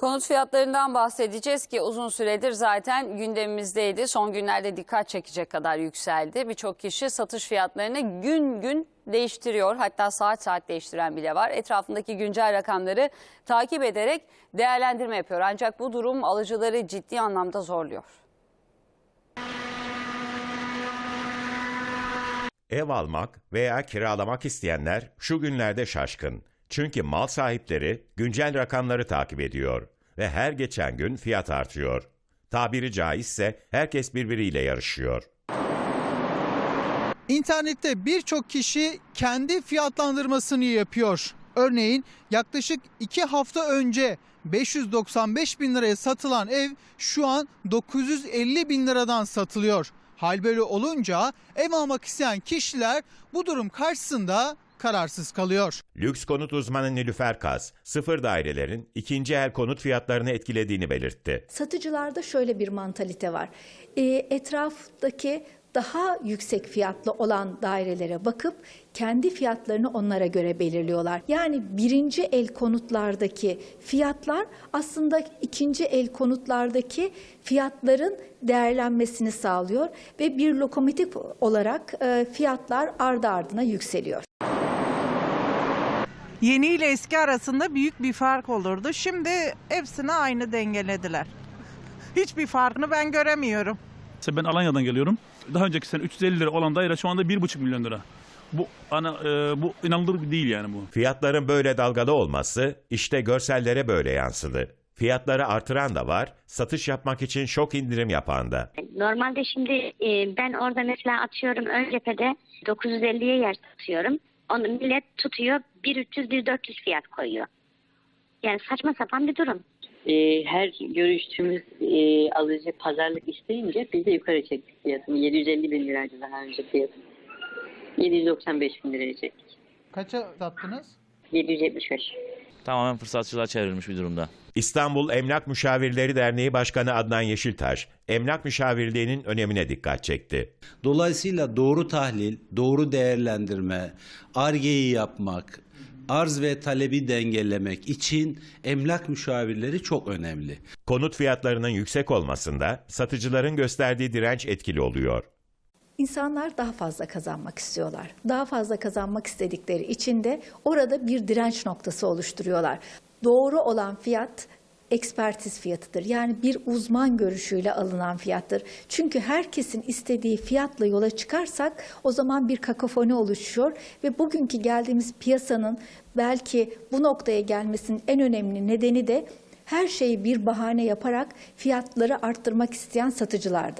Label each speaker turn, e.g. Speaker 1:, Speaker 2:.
Speaker 1: Konut fiyatlarından bahsedeceğiz ki uzun süredir zaten gündemimizdeydi. Son günlerde dikkat çekecek kadar yükseldi. Birçok kişi satış fiyatlarını gün gün değiştiriyor. Hatta saat saat değiştiren bile var. Etrafındaki güncel rakamları takip ederek değerlendirme yapıyor. Ancak bu durum alıcıları ciddi anlamda zorluyor.
Speaker 2: Ev almak veya kiralamak isteyenler şu günlerde şaşkın. Çünkü mal sahipleri güncel rakamları takip ediyor ve her geçen gün fiyat artıyor. Tabiri caizse herkes birbiriyle yarışıyor.
Speaker 3: İnternette birçok kişi kendi fiyatlandırmasını yapıyor. Örneğin yaklaşık 2 hafta önce 595 bin liraya satılan ev şu an 950 bin liradan satılıyor. Hal böyle olunca ev almak isteyen kişiler bu durum karşısında kararsız kalıyor.
Speaker 2: Lüks konut uzmanı Nilüfer Kaz, sıfır dairelerin ikinci el konut fiyatlarını etkilediğini belirtti.
Speaker 4: Satıcılarda şöyle bir mantalite var. Ee, etraftaki daha yüksek fiyatlı olan dairelere bakıp kendi fiyatlarını onlara göre belirliyorlar. Yani birinci el konutlardaki fiyatlar aslında ikinci el konutlardaki fiyatların değerlenmesini sağlıyor ve bir lokomotif olarak e, fiyatlar ardı ardına yükseliyor.
Speaker 5: Yeni ile eski arasında büyük bir fark olurdu. Şimdi hepsini aynı dengelediler. Hiçbir farkını ben göremiyorum.
Speaker 6: Mesela ben Alanya'dan geliyorum. Daha önceki sene 350 lira olan daire şu anda 1,5 milyon lira. Bu ana e, bu inanılır değil yani bu.
Speaker 2: Fiyatların böyle dalgalı olması işte görsellere böyle yansıdı. Fiyatları artıran da var, satış yapmak için şok indirim yapan da.
Speaker 7: Normalde şimdi e, ben orada mesela atıyorum ön cephede 950'ye yer satıyorum. Onu millet tutuyor 1300-1400 fiyat koyuyor. Yani saçma sapan bir durum.
Speaker 8: e, her görüştüğümüz e, alıcı pazarlık isteyince biz de yukarı çektik fiyatını. 750 bin liraydı daha önce fiyatı. 795 bin liraya çektik.
Speaker 3: Kaça sattınız?
Speaker 8: 775.
Speaker 9: Tamamen fırsatçılığa çevrilmiş bir durumda.
Speaker 2: İstanbul Emlak Müşavirleri Derneği Başkanı Adnan Yeşiltaş, emlak müşavirliğinin önemine dikkat çekti.
Speaker 10: Dolayısıyla doğru tahlil, doğru değerlendirme, argeyi yapmak, arz ve talebi dengelemek için emlak müşavirleri çok önemli.
Speaker 2: Konut fiyatlarının yüksek olmasında satıcıların gösterdiği direnç etkili oluyor.
Speaker 4: İnsanlar daha fazla kazanmak istiyorlar. Daha fazla kazanmak istedikleri için de orada bir direnç noktası oluşturuyorlar. Doğru olan fiyat ekspertiz fiyatıdır. Yani bir uzman görüşüyle alınan fiyattır. Çünkü herkesin istediği fiyatla yola çıkarsak o zaman bir kakofoni oluşuyor ve bugünkü geldiğimiz piyasanın belki bu noktaya gelmesinin en önemli nedeni de her şeyi bir bahane yaparak fiyatları arttırmak isteyen satıcılardır.